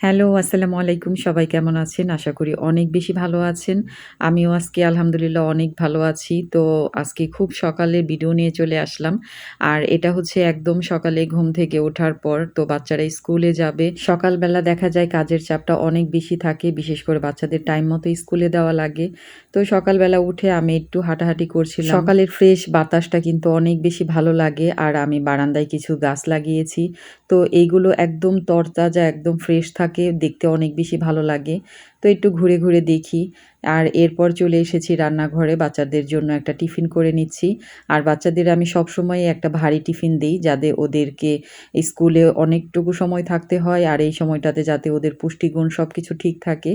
Hello, আসসালামু আলাইকুম। সবাই কেমন আছেন? আশা করি অনেক বেশি ভালো আছেন। আমিও আজকে আলহামদুলিল্লাহ অনেক ভালো আছি। তো আজকে খুব সকালে ভিডিও নিয়ে চলে আসলাম। আর এটা হচ্ছে একদম সকালে ঘুম থেকে ওঠার পর। তো বাচ্চারা স্কুলে যাবে। সকালবেলা দেখা যায় কাজের চাপটা অনেক বেশি থাকে। বিশেষ করে বাচ্চাদের টাইম মতো স্কুলে দেওয়া লাগে। তো সকালবেলা উঠে আমি একটু হাঁটাহাঁটি করছিলাম। সকালের ফ্রেশ বাতাসটা কিন্তু অনেক বেশি ভালো লাগে। আর আমি বারান্দায় কিছু গাছ লাগিয়েছি। তো এইগুলো একদম তরতাজা, একদম ফ্রেশ থাকে। দেখতে অনেক বেশি ভালো লাগে। তো একটু ঘুরে, ঘুরে দেখি। আর এরপর চলে এসেছি রান্নাঘরে বাচ্চাদের জন্য একটা টিফিন করে নিচ্ছি। আর বাচ্চাদের আমি সবসময়ই একটা ভারী টিফিন দিই যাতে ওদেরকে স্কুলে অনেকটুকু সময় থাকতে হয় আর এই সময়টাতে যাতে ওদের পুষ্টিগুণ সব কিছু ঠিক থাকে।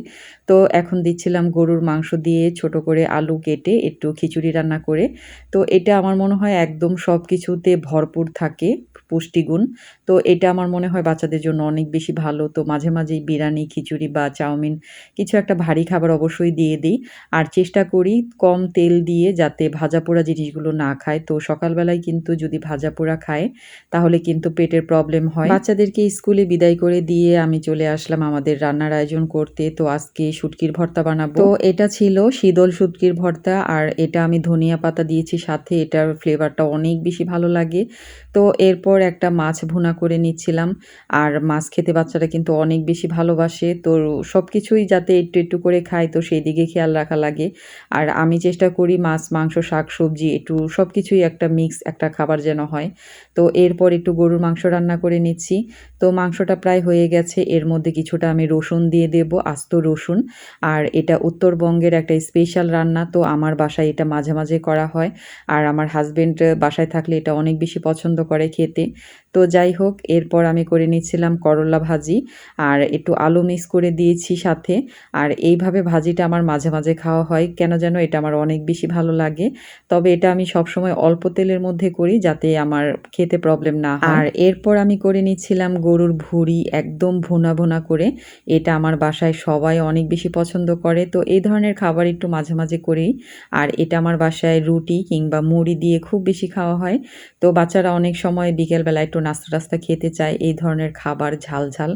তো এখন দিচ্ছিলাম গরুর মাংস দিয়ে ছোট করে আলু কেটে একটু খিচুড়ি রান্না করে। তো এটা আমার মনে হয় একদম সব কিছুতে ভরপুর থাকে পুষ্টিগুণ। তো এটা আমার মনে হয় বাচ্চাদের জন্য অনেক বেশি ভালো। তো মাঝে, মাঝেই বিরিয়ানি, খিচুড়ি বা চাউমিন কিছু একটা ভারী খাবার অবশ্যই দিয়ে দিই। আর চেষ্টা করি কম তেল দিয়ে যাতে ভাজা পোড়া জিনিসগুলো না খায়। তো সকালবেলায় কিন্তু যদি ভাজা পোড়া খায় তাহলে কিন্তু পেটের প্রবলেম হয়। বাচ্চাদেরকে স্কুলে বিদায় করে দিয়ে আমি চলে আসলাম আমাদের রান্নার আয়োজন করতে। তো আজকে শুটকির ভর্তা বানাবো। তো এটা ছিল শীতল শুটকির ভর্তা আর এটা আমি ধনিয়া পাতা দিয়েছি সাথে এটার ফ্লেভারটা অনেক বেশি ভালো লাগে। তো এরপর একটা মাছ ভুনা করে নিচ্ছিলাম। আর মাছ খেতে বাচ্চারা কিন্তু অনেক বেশি ভালোবাসে। তো সব কিছুই যাতে একটু, একটু করে খায় তো সেই দিকে খেয়াল রাখা লাগে। আর আমি চেষ্টা করি মাছ, মাংস, শাক-সবজি একটু সব কিছুই একটা মিক্স একটা খাবার যেন হয়। তো এরপর একটু গরুর মাংস রান্না করে নিচ্ছি। তো মাংসটা প্রায় হয়ে গেছে। এর মধ্যে কিছুটা আমি রসুন দিয়ে দেব, আস্ত রসুন। আর এটা উত্তরবঙ্গের একটা স্পেশাল রান্না। তো আমার বাসায় এটা মাঝে, মাঝে করা হয়। আর আমার হাসব্যান্ড বাসায় থাকলে এটা অনেক বেশি পছন্দ করে খেতে। তো যাই হোক, এরপর আমি করে নিচ্ছিলাম করলা ভাজি। আর একটু আলু মিক্স করে দিয়েছি সাথে। আর এইভাবে ভাজিটা আমার মাঝে মাঝে খাওয়া হয়। কেন যেন এটা আমার অনেক বেশি ভালো লাগে। তবে এটা আমি সবসময় অল্প তেলের মধ্যে করি যাতে আমার খেতে প্রবলেম না হয়। আর এরপর আমি করে নিচ্ছিলাম গরুর ভুড়ি একদম ভুনা ভুনা করে। এটা আমার বাসায় সবাই অনেক বেশি পছন্দ করে। তো এই ধরনের খাবার একটু মাঝে মাঝে করি। আর এটা আমার বাসায় রুটি কিংবা মুড়ি দিয়ে খুব বেশি খাওয়া হয়। তো বাচ্চারা অনেক সময় বিকেলবেলা একটু নাস্তা টাস্তা খেতে চায় এই ধরনের খাবার ঝাল ঝাল।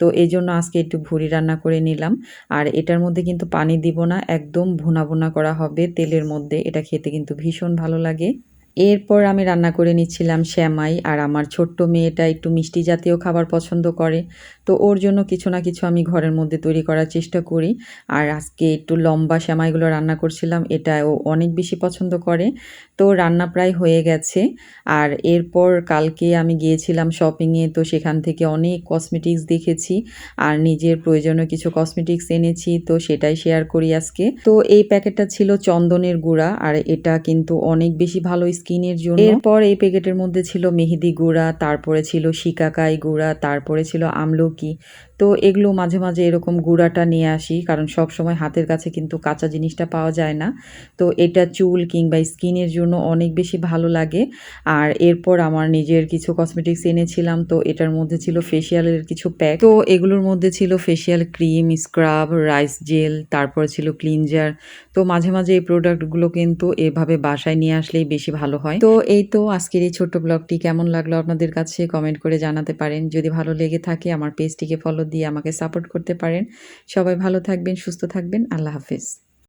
তো এই জন্য আজকে একটু ভুড়ি রান্না করে নিলাম। আর এটার মধ্যে কিন্তু পানি দিব না, একদম ভুনা ভুনা করা হবে তেলের মধ্যে। এটা খেতে কিন্তু ভীষণ ভালো লাগে। এরপর আমি রান্না করে নিচ্ছিলাম শ্যামাই, আর আমার ছোট্ট মেয়েটা একটু মিষ্টি জাতীয় খাবার পছন্দ করে। তো ওর জন্য কিছু না কিছু আমি ঘরের মধ্যে তৈরি করার চেষ্টা করি। আর আজকে একটু লম্বা শ্যামাইগুলো রান্না করছিলাম, এটা ও অনেক বেশি পছন্দ করে। তো রান্না প্রায় হয়ে গেছে। আর এরপর কালকে আমি গিয়েছিলাম শপিংয়ে তো সেখান থেকে অনেক কসমেটিক্স দেখেছি। আর নিজের প্রয়োজনীয় কিছু কসমেটিক্স এনেছি, তো সেটাই শেয়ার করি আজকে। তো এই প্যাকেটটা ছিল চন্দনের গুঁড়া, আর এটা কিন্তু অনেক বেশি ভালো স্কিনের জন্য। এরপর এই প্যাকেটের মধ্যে ছিল মেহেদি গুঁড়া, তারপরে ছিল শিকাকাই গুঁড়া, তারপরে ছিল আমলকি की তো এগুলো মাঝে মাঝে এরকম গুঁড়াটা নিয়ে আসি, কারণ সব সময় হাতের কাছে কিন্তু কাঁচা জিনিসটা পাওয়া যায় না। তো এটা চুল কিংবা স্কিনের জন্য অনেক বেশি ভালো লাগে। আর এরপর আমার নিজের কিছু কসমেটিক্স এনেছিলাম, তো এটার মধ্যে ছিল ফেসিয়ালের কিছু প্যাক তো এগুলোর মধ্যে ছিল facial cream scrub rice gel তারপর ছিল ক্লিনজার তো মাঝে মাঝে এই প্রোডাক্টগুলো কিন্তু এভাবে বাসায় নিয়ে আসলেই বেশি ভালো হয়। তো এই তো আজকের এই ছোট্ট ব্লগটি কেমন লাগল আপনাদের কাছে? কমেন্ট করে জানাতে পারেন। যদি ভালো লেগে থাকে, আমার পেজটিকে ফলো দিয়ে আমাকে সাপোর্ট করতে পারেন। সবাই ভালো থাকবেন সুস্থ থাকবেন। আল্লাহ হাফিজ।